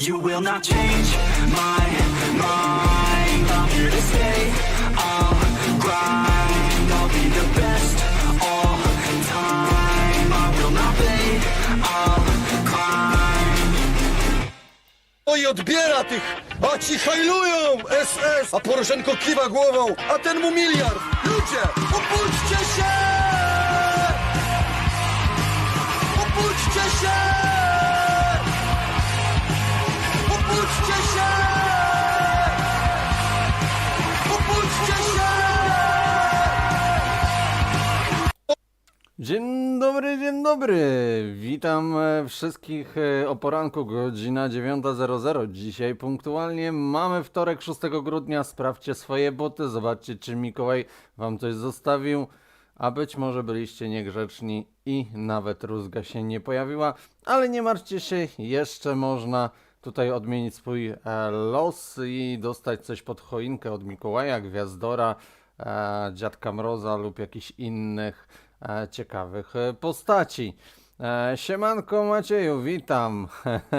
You will not change my mind. I'm here to stay. I'll grind. I'll be the best all time. I will not fade. I'll climb. No i odbiera tych, a ci hajlują SS, a Poroszenko kiwa głową, a ten mu miliard. Ludzie, obudźcie się! Obudźcie się! Dzień dobry, dzień dobry. Witam e, wszystkich e, o poranku, godzina 9.00. Dzisiaj punktualnie mamy wtorek 6 grudnia. Sprawdźcie swoje buty, zobaczcie czy Mikołaj wam coś zostawił. A być może byliście niegrzeczni i nawet rózga się nie pojawiła, ale nie martwcie się, jeszcze można tutaj odmienić swój e, los i dostać coś pod choinkę od Mikołaja, Gwiazdora, Dziadka Mroza lub jakichś innych ciekawych e, postaci. E, siemanko Macieju, witam.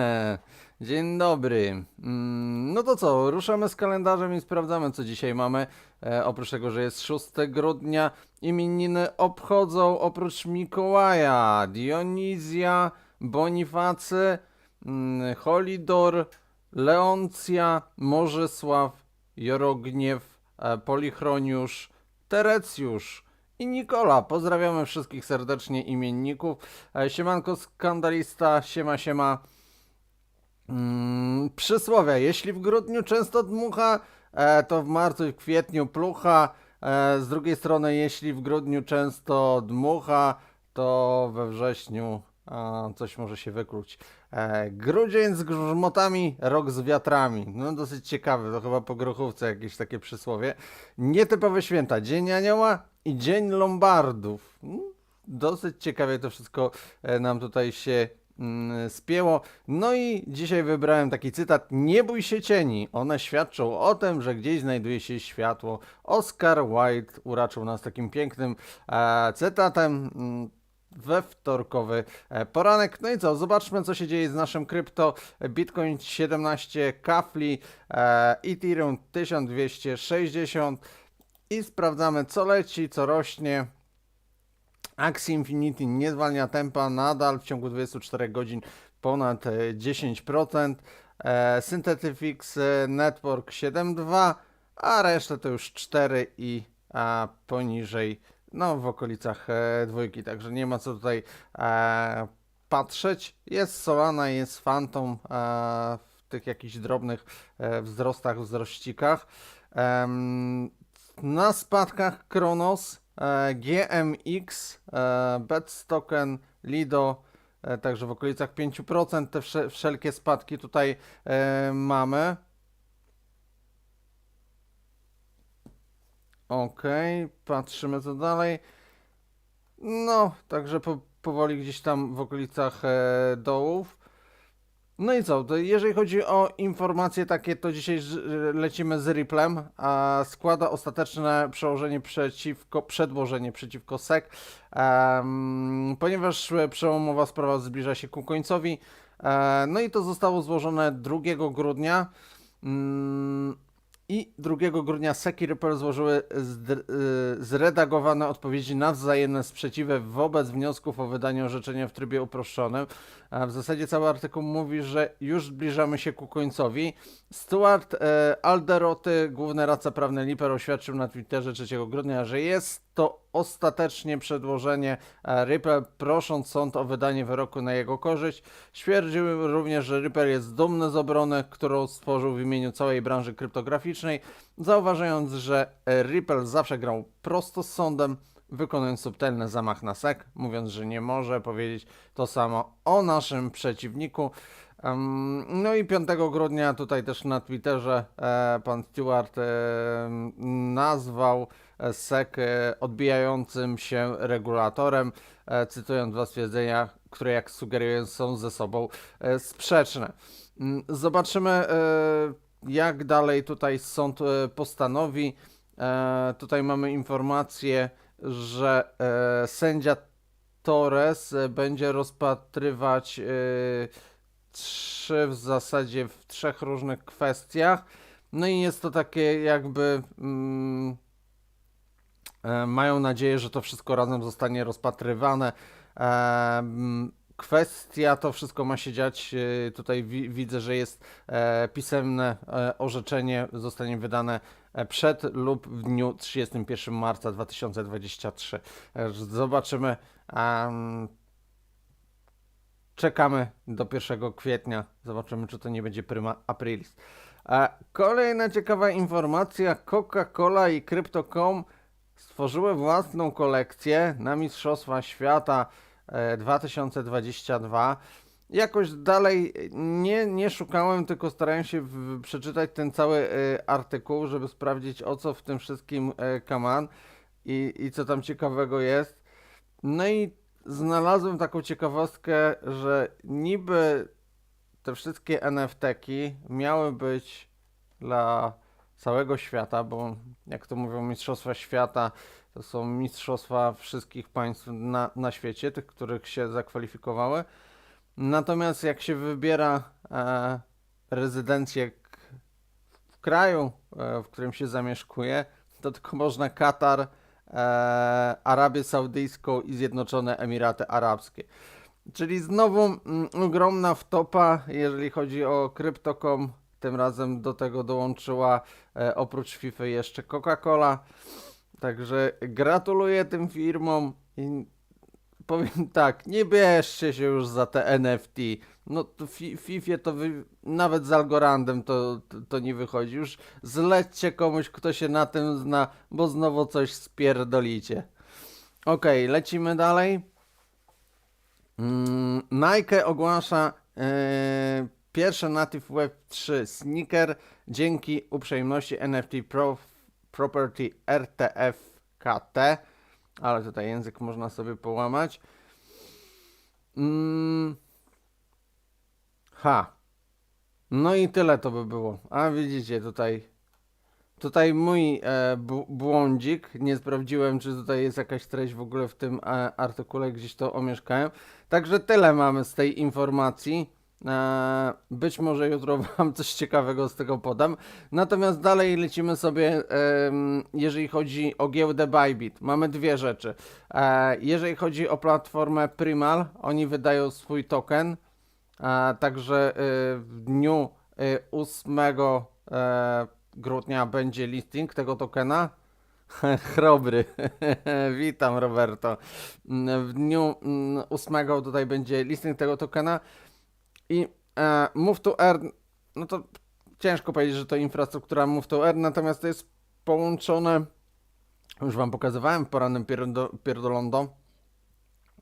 Dzień dobry. Mm, No to co, ruszamy z kalendarzem i sprawdzamy, co dzisiaj mamy. E, oprócz tego, że jest 6 grudnia, imieniny obchodzą oprócz Mikołaja, Dionizja, Bonifacy, mm, Holidor, Leoncja, Morzysław, Jorogniew, e, Polichroniusz, Terecjusz i Nikola. Pozdrawiamy wszystkich serdecznie imienników. E, Siemanko skandalista, siema siema. Mm, przysłowie, jeśli w grudniu często dmucha, e, to w marcu i w kwietniu plucha. E, z drugiej strony, jeśli w grudniu często dmucha, to we wrześniu coś może się wykluć. Grudzień z grzmotami, rok z wiatrami. No dosyć ciekawe, to chyba po grochówce jakieś takie przysłowie. Nietypowe święta, Dzień Anioła i Dzień Lombardów. Mm, Dosyć ciekawie to wszystko e, nam tutaj się mm, spięło. No i dzisiaj wybrałem taki cytat: Nie bój się cieni, one świadczą o tym, że gdzieś znajduje się światło. Oscar Wilde uraczył nas takim pięknym e, cytatem. mm, We wtorkowy e, poranek. No i co? Zobaczmy, co się dzieje z naszym krypto. Bitcoin 17 kafli, e, Ethereum 1260 i sprawdzamy, co leci, co rośnie. Axie Infinity nie zwalnia tempa, nadal w ciągu 24 godzin ponad e, 10%. E, Synthetifix e, Network 7.2, a resztę to już 4 i a, poniżej, no w okolicach e, dwójki, także nie ma co tutaj e, patrzeć. Jest Solana, jest Phantom e, w tych jakichś drobnych e, wzrostach, wzrościkach. Em, na spadkach Kronos, e, GMX, e, Betstoken, Lido, e, także w okolicach 5% te wsze, wszelkie spadki tutaj mamy. Okej, patrzymy co dalej. No, także po, powoli gdzieś tam w okolicach dołów. No i co, to jeżeli chodzi o informacje takie, to dzisiaj lecimy z Ripplem, a składa ostateczne przełożenie przeciwko, przedłożenie przeciwko SEC, em, ponieważ przełomowa sprawa zbliża się ku końcowi. E, no i to zostało złożone 2 grudnia. Mm, I 2 grudnia SEC i Ripple złożyły y, zredagowane odpowiedzi na wzajemne sprzeciwy wobec wniosków o wydanie orzeczenia w trybie uproszczonym. W zasadzie cały artykuł mówi, że już zbliżamy się ku końcowi. Stuart e, Alderoty, główny radca prawny Liper, oświadczył na Twitterze 3 grudnia, że jest to ostatecznie przedłożenie e, Ripple, prosząc sąd o wydanie wyroku na jego korzyść. Stwierdził również, że Ripple jest dumny z obrony, którą stworzył w imieniu całej branży kryptograficznej, zauważając, że e, Ripple zawsze grał prosto z sądem, wykonując subtelny zamach na SEC, mówiąc, że nie może powiedzieć to samo o naszym przeciwniku. No i 5 grudnia tutaj też na Twitterze e, pan Stewart nazwał SEC e, odbijającym się regulatorem, e, cytując dwa stwierdzenia, które jak sugeruję są ze sobą e, sprzeczne. Mm, Zobaczymy jak dalej tutaj sąd postanowi. Tutaj mamy informację, że sędzia Torres będzie rozpatrywać trz- Web3 w zasadzie w trzech różnych kwestiach. No i jest to takie jakby. Mm, mają nadzieję, że to wszystko razem zostanie rozpatrywane. E, Kwestia to wszystko ma się dziać. e, Tutaj wi widzę, że jest e, pisemne e, orzeczenie, zostanie wydane e, przed lub w dniu 31 marca 2023. E, Zobaczymy. czekamy do 1 kwietnia. Zobaczymy, czy to nie będzie prima aprilis. Kolejna ciekawa informacja. Coca-Cola i Crypto.com stworzyły własną kolekcję na Mistrzostwa Świata e, 2022. Jakoś dalej nie, nie szukałem, tylko starałem się w, przeczytać ten cały e, artykuł, żeby sprawdzić o co w tym wszystkim e, kaman i, i co tam ciekawego jest. No i znalazłem taką ciekawostkę, że niby te wszystkie NFT-ki miały być dla całego świata, bo jak to mówią Mistrzostwa Świata, to są mistrzostwa wszystkich państw na, na świecie, tych, których się zakwalifikowały. Natomiast jak się wybiera e, rezydencję w kraju, e, w którym się zamieszkuje, to tylko można Katar, e, Arabię Saudyjską i Zjednoczone Emiraty Arabskie. Czyli znowu mm, ogromna wtopa, jeżeli chodzi o Crypto.com. Tym razem do tego dołączyła e, oprócz FIFA jeszcze Coca-Cola. Także gratuluję tym firmom i powiem tak, nie bierzcie się już za te NFT. No to fi, FIFA to wy, nawet z Algorandem to, to, to nie wychodzi. Już zlećcie komuś, kto się na tym zna, bo znowu coś spierdolicie. Okej, lecimy dalej. Mm, Nike ogłasza e, pierwsze Native Web 3 sneaker dzięki uprzejmości NFT Pro, Property RTFKT, ale tutaj język można sobie połamać. Mm, ha. No i tyle to by było. A widzicie tutaj Tutaj mój e, błądzik, nie sprawdziłem, czy tutaj jest jakaś treść w ogóle w tym e, artykule, gdzieś to omieszkałem. Także tyle mamy z tej informacji. E, być może jutro Wam coś ciekawego z tego podam. Natomiast dalej lecimy sobie, jeżeli chodzi o giełdę Bybit. Mamy dwie rzeczy. E, jeżeli chodzi o platformę Primal, oni wydają swój token. E, także e, w dniu e, 8 e, grudnia będzie listing tego tokena. Chrobry. Witam Roberto. Mm, W dniu mm, 8 tutaj będzie listing tego tokena i e, Move to Earn, no to ciężko powiedzieć, że to infrastruktura Move to Earn, natomiast to jest połączone, już Wam pokazywałem w porannym pierdo, pierdolondo,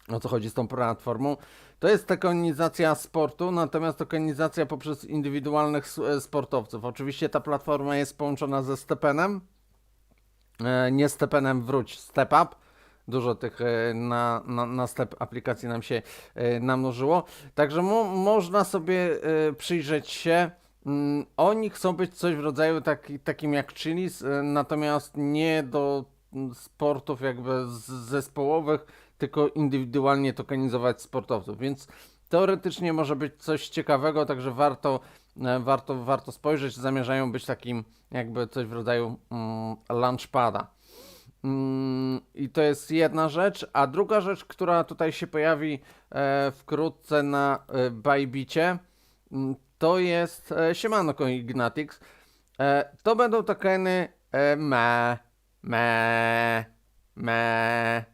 o co chodzi z tą platformą. To jest tokenizacja sportu, natomiast tokenizacja poprzez indywidualnych e, sportowców. Oczywiście ta platforma jest połączona ze Stepenem, e, nie Stepenem wróć, Step Up. Dużo tych e, na, na, na step aplikacji nam się e, namnożyło. Także mo, można sobie e, przyjrzeć się. Mm, Oni chcą być coś w rodzaju taki, takim jak Chilis, natomiast nie do mm, sportów jakby zespołowych, tylko indywidualnie tokenizować sportowców. Więc teoretycznie może być coś ciekawego, także warto, warto, warto spojrzeć. Zamierzają być takim jakby coś w rodzaju mm, launchpada. Mm, I to jest jedna rzecz, a druga rzecz, która tutaj się pojawi e, wkrótce na e, Bybicie, mm, to jest e, Siemano Ignatix. To będą tokeny me, me, me.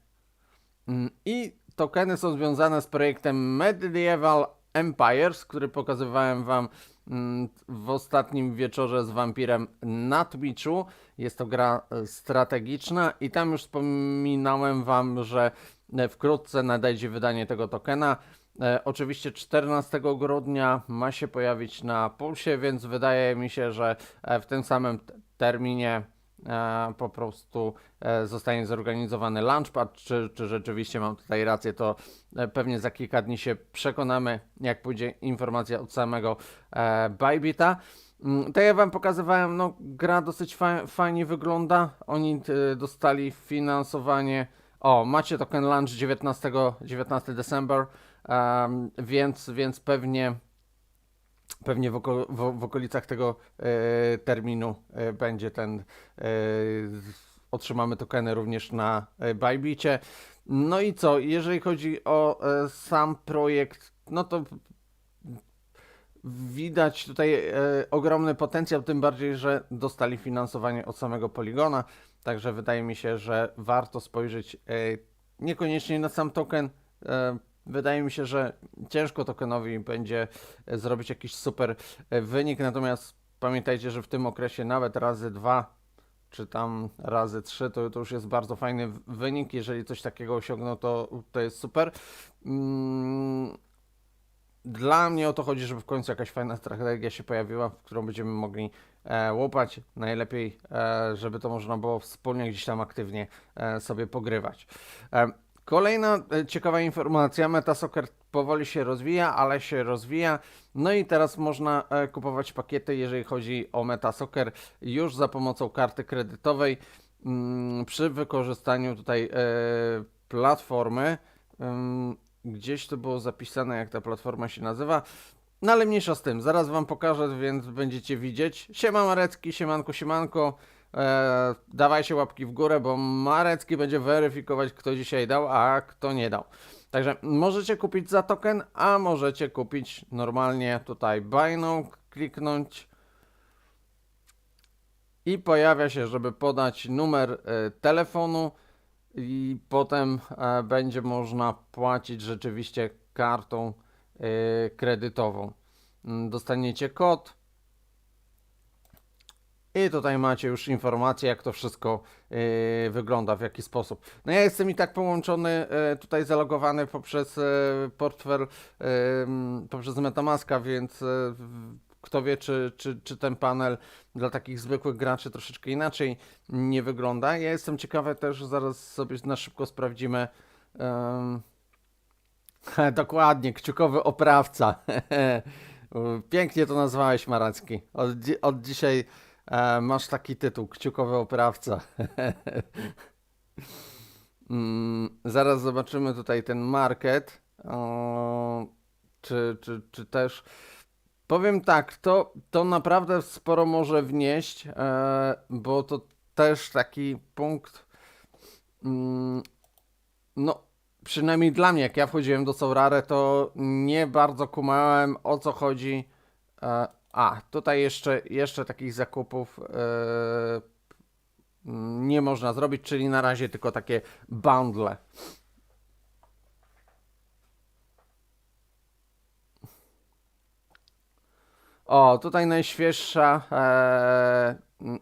Mm, I tokeny są związane z projektem Medieval Empires, który pokazywałem Wam mm, w ostatnim wieczorze z wampirem na Twitchu. Jest to gra e, strategiczna i tam już wspominałem Wam, że e, wkrótce nadejdzie wydanie tego tokena. E, oczywiście 14 grudnia ma się pojawić na pulsie, więc wydaje mi się, że w tym samym terminie po prostu e, zostanie zorganizowany launchpad. Czy, czy rzeczywiście mam tutaj rację, to e, pewnie za kilka dni się przekonamy, jak pójdzie informacja od samego e, Bybita. Mm, Tak jak Wam pokazywałem, no, gra dosyć fa- fajnie wygląda. Oni e, dostali finansowanie. O, macie token launch 19, 19 December, em, więc, więc pewnie Pewnie w, oko, w, w okolicach tego e, terminu e, będzie ten. E, otrzymamy tokeny również na e, Bybicie. No i co? Jeżeli chodzi o e, sam projekt, no to widać tutaj e, ogromny potencjał, tym bardziej, że dostali finansowanie od samego Poligona. Także wydaje mi się, że warto spojrzeć niekoniecznie na sam token. Wydaje mi się, że ciężko tokenowi będzie e, zrobić jakiś super e, wynik, natomiast pamiętajcie, że w tym okresie nawet razy dwa czy tam razy trzy, to, to już jest bardzo fajny wynik. Jeżeli coś takiego osiągną, to, to jest super. Mm, dla mnie o to chodzi, żeby w końcu jakaś fajna strategia się pojawiła, w którą będziemy mogli e, łopać. Najlepiej, e, żeby to można było wspólnie gdzieś tam aktywnie e, sobie pogrywać. E, kolejna e, ciekawa informacja, Metasoccer powoli się rozwija, ale się rozwija. No i teraz można e, kupować pakiety, jeżeli chodzi o Metasoccer, już za pomocą karty kredytowej mm, przy wykorzystaniu tutaj e, platformy. Ym, Gdzieś to było zapisane, jak ta platforma się nazywa. No ale mniejsza z tym, zaraz wam pokażę, więc będziecie widzieć. Siema Marecki, siemanko, siemanko. E, dawajcie łapki w górę, bo Marecki będzie weryfikować, kto dzisiaj dał, a kto nie dał. Także możecie kupić za token, a możecie kupić normalnie tutaj buy kliknąć i pojawia się, żeby podać numer e, telefonu i potem e, będzie można płacić rzeczywiście kartą e, kredytową. Mm, Dostaniecie kod i tutaj macie już informację, jak to wszystko e, wygląda, w jaki sposób. No ja jestem i tak połączony, e, tutaj zalogowany poprzez e, portfel, poprzez Metamaska, więc kto wie, czy, czy, czy ten panel dla takich zwykłych graczy troszeczkę inaczej nie wygląda. Ja jestem ciekawy też, zaraz sobie na szybko sprawdzimy. dokładnie, kciukowy oprawca. Pięknie to nazwałeś, Maracki. Od, od dzisiaj e, masz taki tytuł, kciukowy oprawca. Mm, zaraz zobaczymy tutaj ten market. O, czy, czy, czy też. Powiem tak, to, to naprawdę sporo może wnieść, e, bo to też taki punkt. Mm, no, przynajmniej dla mnie, jak ja wchodziłem do Saurare, to nie bardzo kumałem o co chodzi. E, a, tutaj jeszcze, jeszcze takich zakupów mm, nie można zrobić, czyli na razie tylko takie bundle. O, tutaj najświeższa e,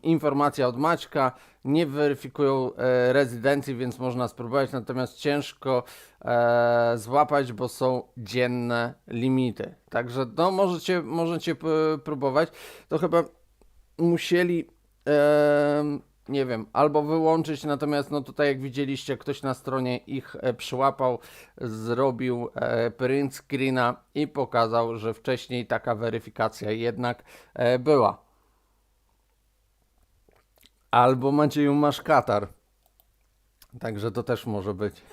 informacja od Maćka. Nie weryfikują e, rezydencji, więc można spróbować, natomiast ciężko e, złapać, bo są dzienne limity. Także no, możecie, możecie p- próbować. To chyba musieli, em, nie wiem, albo wyłączyć, natomiast no tutaj jak widzieliście, ktoś na stronie ich e, przyłapał, zrobił e, print screena i pokazał, że wcześniej taka weryfikacja jednak e, była. Albo Macieju masz katar. Także to też może być.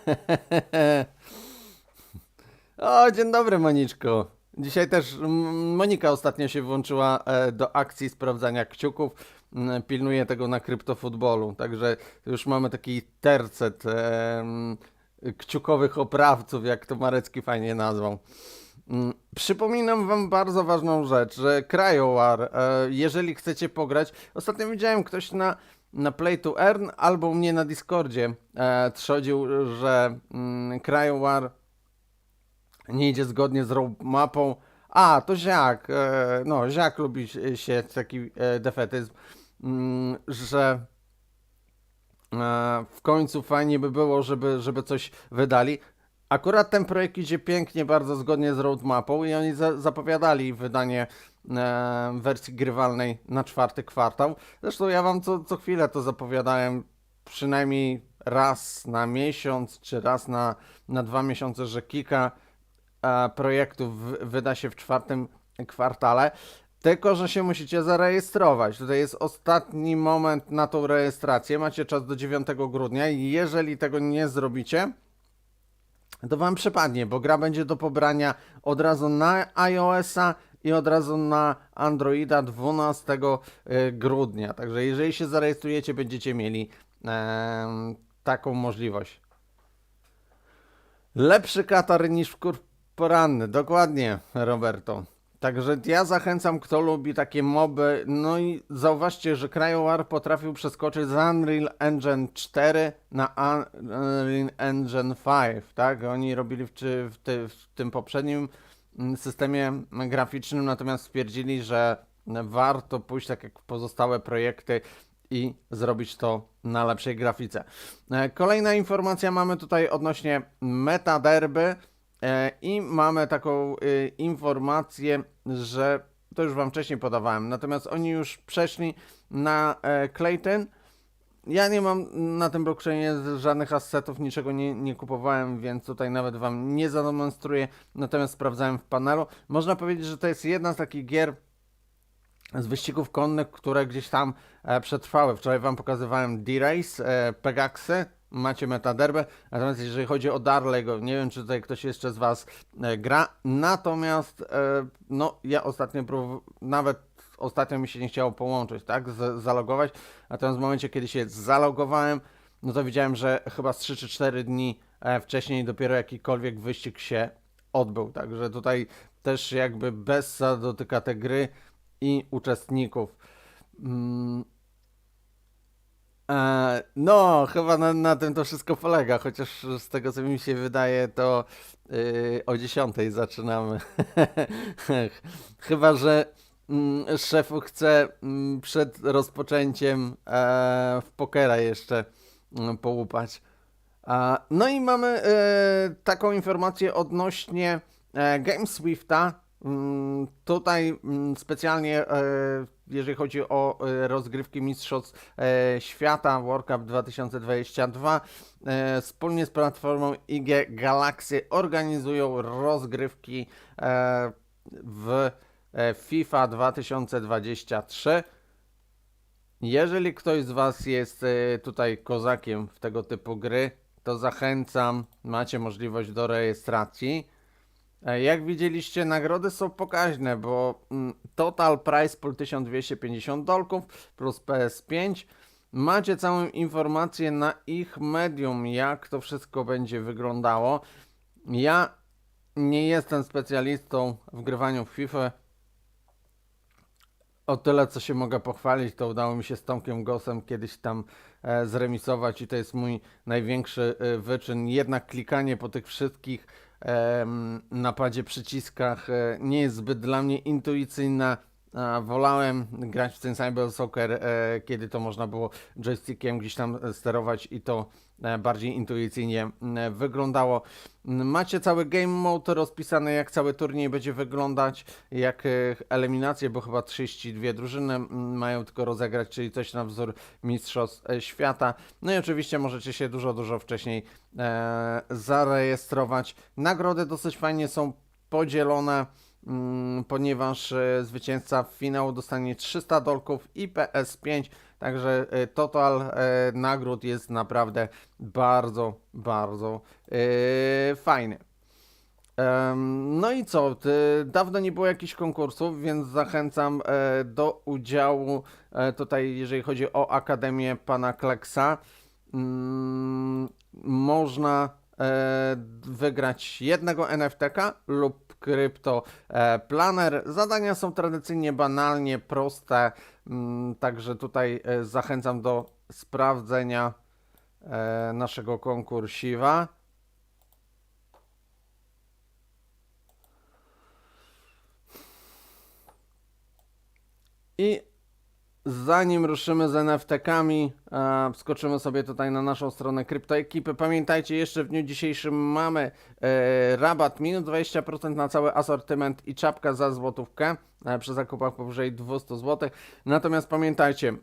O, dzień dobry, Moniczko. Dzisiaj też Monika ostatnio się włączyła do akcji sprawdzania kciuków. Mm, Pilnuje tego na kryptofutbolu. Także już mamy taki tercet kciukowych oprawców, jak to Marecki fajnie nazwał. Mm, Przypominam Wam bardzo ważną rzecz, że CryoWar, e, jeżeli chcecie pograć, ostatnio widziałem ktoś na, na Play to Earn albo u mnie na Discordzie e, trzodził, że mm, CryoWar nie idzie zgodnie z roadmapą. A, to Ziak, e, no Ziak lubi się- taki e, defetyzm, że e, w końcu fajnie by było, żeby, żeby coś wydali. Akurat ten projekt idzie pięknie, bardzo zgodnie z roadmapą i oni za, zapowiadali wydanie e, wersji grywalnej na czwarty kwartał. Zresztą ja wam co, co chwilę to zapowiadałem przynajmniej raz na miesiąc, czy raz na, na dwa miesiące, że kilka e, projektów wyda się w czwartym kwartale. Tylko, że się musicie zarejestrować. Tutaj jest ostatni moment na tą rejestrację. Macie czas do 9 grudnia i jeżeli tego nie zrobicie, to wam przepadnie, bo gra będzie do pobrania od razu na iOS-a i od razu na Androida 12 e, grudnia. Także jeżeli się zarejestrujecie, będziecie mieli em, taką możliwość. Lepszy katar niż w kur poranny, dokładnie, Roberto. Także ja zachęcam, kto lubi takie moby. No i zauważcie, że CryoWar potrafił przeskoczyć z Unreal Engine 4 na Unreal Engine 5, tak? Oni robili w, w, ty, w tym poprzednim mm, systemie graficznym, natomiast stwierdzili, że warto pójść tak jak pozostałe projekty i zrobić to na lepszej grafice. E, Kolejna informacja mamy tutaj odnośnie metaderby e, i mamy taką y, informację, że to już Wam wcześniej podawałem, natomiast oni już przeszli na e, Clayton. Ja nie mam na tym blockchainie żadnych assetów, niczego nie, nie kupowałem, więc tutaj nawet Wam nie zademonstruję, natomiast sprawdzałem w panelu. Można powiedzieć, że to jest jedna z takich gier, z wyścigów konnych, które gdzieś tam e, przetrwały. Wczoraj Wam pokazywałem D-Race, e, Pegaxy, macie Metaderbę, natomiast jeżeli chodzi o Darlego, nie wiem czy tutaj ktoś jeszcze z Was e, gra, natomiast e, no ja ostatnio nawet ostatnio mi się nie chciało połączyć, tak, z, zalogować, natomiast w momencie kiedy się zalogowałem, no to widziałem, że chyba z 3 czy 4 dni e, wcześniej dopiero jakikolwiek wyścig się odbył, także tutaj też jakby Bessa dotyka te gry i uczestników. Mm. E, no, chyba na, na tym to wszystko polega, chociaż z tego co mi się wydaje, to yy, o 10 zaczynamy. chyba, że mm, szefu chce mm, przed rozpoczęciem e, w pokera jeszcze mm, połupać. No i mamy e, taką informację odnośnie e, GameSwifta. Mm, Tutaj mm, specjalnie, e, jeżeli chodzi o e, rozgrywki Mistrzostw e, Świata World Cup 2022, e, wspólnie z platformą IG Galaxy organizują rozgrywki w FIFA 2023. Jeżeli ktoś z Was jest tutaj kozakiem w tego typu gry, to zachęcam, macie możliwość do rejestracji. E, Jak widzieliście, nagrody są pokaźne, bo mm, total price pool 1250 dolków plus PS5. Macie całą informację na ich medium, jak to wszystko będzie wyglądało. Ja nie jestem specjalistą w grywaniu w FIFA. O tyle, co się mogę pochwalić, to udało mi się z Tomkiem Gosem kiedyś tam e, zremisować i to jest mój największy e, wyczyn. Jednak klikanie po tych wszystkich em, napadzie przyciskach e, nie jest zbyt dla mnie intuicyjne. A, wolałem grać w Sensible Soccer, e, kiedy to można było joystickiem gdzieś tam sterować i to bardziej intuicyjnie e, wyglądało. Macie cały game mode rozpisany, jak cały turniej będzie wyglądać, jak e, eliminacje, bo chyba 32 drużyny mają tylko rozegrać, czyli coś na wzór Mistrzostw e, Świata. No i oczywiście możecie się dużo, dużo wcześniej e, zarejestrować. Nagrody dosyć fajnie są podzielone, mm, ponieważ e, zwycięzca finału dostanie 300 dolków i PS5, także e, total e, nagród jest naprawdę bardzo, bardzo e, fajny. No i co? Dawno nie było jakichś konkursów, więc zachęcam do udziału tutaj, jeżeli chodzi o Akademię Pana Kleksa. Mm, Można wygrać jednego NFTK lub krypto planer. Zadania są tradycyjnie banalnie proste, także tutaj e, zachęcam do sprawdzenia e, naszego konkursiwa. I zanim ruszymy z NFT-kami, e, wskoczymy sobie tutaj na naszą stronę kryptoekipy. Pamiętajcie, jeszcze w dniu dzisiejszym mamy e, rabat minus 20% na cały asortyment i czapka za złotówkę e, przy zakupach powyżej 200 zł. Natomiast pamiętajcie,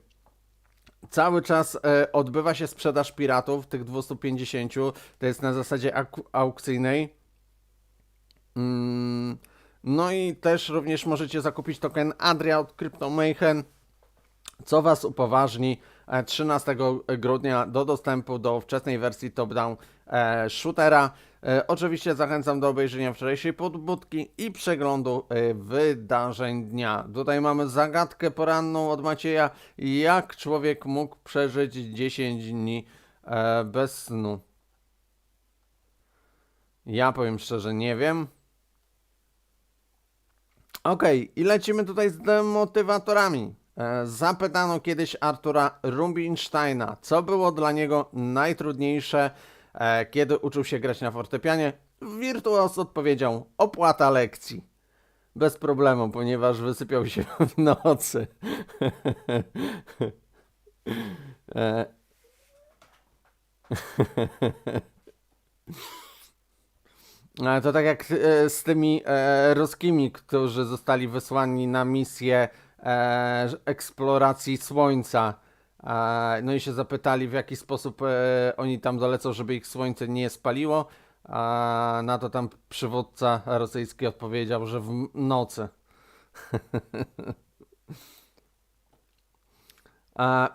Cały czas e, odbywa się sprzedaż piratów, tych 250, to jest na zasadzie aukcyjnej. Mm, no i też również możecie zakupić token Adria od CryptoMayhen, co Was upoważni e, 13 grudnia do dostępu do wczesnej wersji top-down e, shootera. E, Oczywiście zachęcam do obejrzenia wczorajszej podbudki i przeglądu e, wydarzeń dnia. Tutaj mamy zagadkę poranną od Macieja. Jak człowiek mógł przeżyć 10 dni e, bez snu? Ja powiem szczerze, nie wiem. Okej, i lecimy tutaj z demotywatorami. E, Zapytano kiedyś Artura Rubinsteina, co było dla niego najtrudniejsze, e, kiedy uczył się grać na fortepianie. Wirtuos odpowiedział: opłata lekcji. Bez problemu, ponieważ wysypiał się w nocy. E, To tak jak z tymi ruskimi, którzy zostali wysłani na misję eksploracji Słońca. E, no i się zapytali, w jaki sposób e, oni tam dolecą, żeby ich Słońce nie spaliło. A na to tam przywódca rosyjski odpowiedział, że w nocy.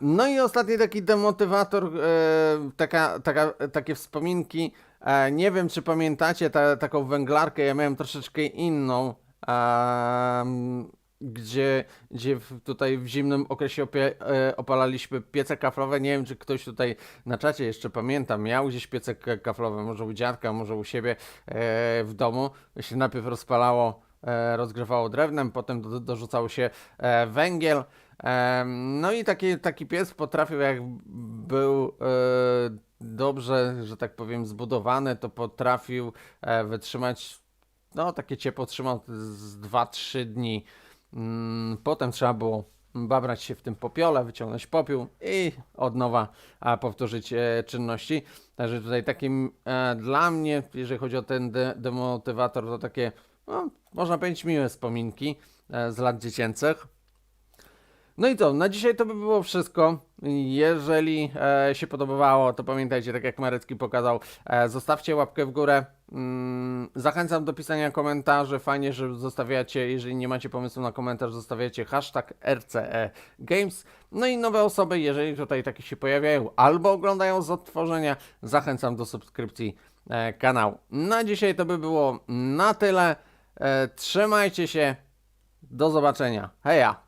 No i ostatni taki demotywator, e, taka, taka, takie wspominki. E, nie wiem, czy pamiętacie ta, taką węglarkę, ja miałem troszeczkę inną, gdzie, gdzie tutaj w zimnym okresie opie, e, opalaliśmy piece kaflowe. Nie wiem, czy ktoś tutaj na czacie jeszcze pamięta, miał gdzieś piece kaflowe, może u dziadka, może u siebie e, w domu. Się najpierw rozpalało, e, rozgrzewało drewnem, potem do, dorzucało się e, węgiel. Em, No i taki, taki pies potrafił, jak był e, dobrze, że tak powiem, zbudowany, to potrafił e, wytrzymać, no takie ciepło trzymał z 2-3 dni. Mm, Potem trzeba było babrać się w tym popiole, wyciągnąć popiół i od nowa powtórzyć e, czynności. Także tutaj takim e, dla mnie, jeżeli chodzi o ten de demotywator, to takie, no, można powiedzieć, miłe wspominki e, z lat dziecięcych. No i co, na dzisiaj to by było wszystko. Jeżeli e, się podobało, to pamiętajcie, tak jak Marecki pokazał, e, zostawcie łapkę w górę. Mm, zachęcam do pisania komentarzy. Fajnie, że zostawiacie, jeżeli nie macie pomysłu na komentarz, zostawiacie hashtag RCE Games. No i nowe osoby, jeżeli tutaj takie się pojawiają albo oglądają z odtworzenia, zachęcam do subskrypcji e, kanału. Na dzisiaj to by było na tyle. E, trzymajcie się. Do zobaczenia. Heja!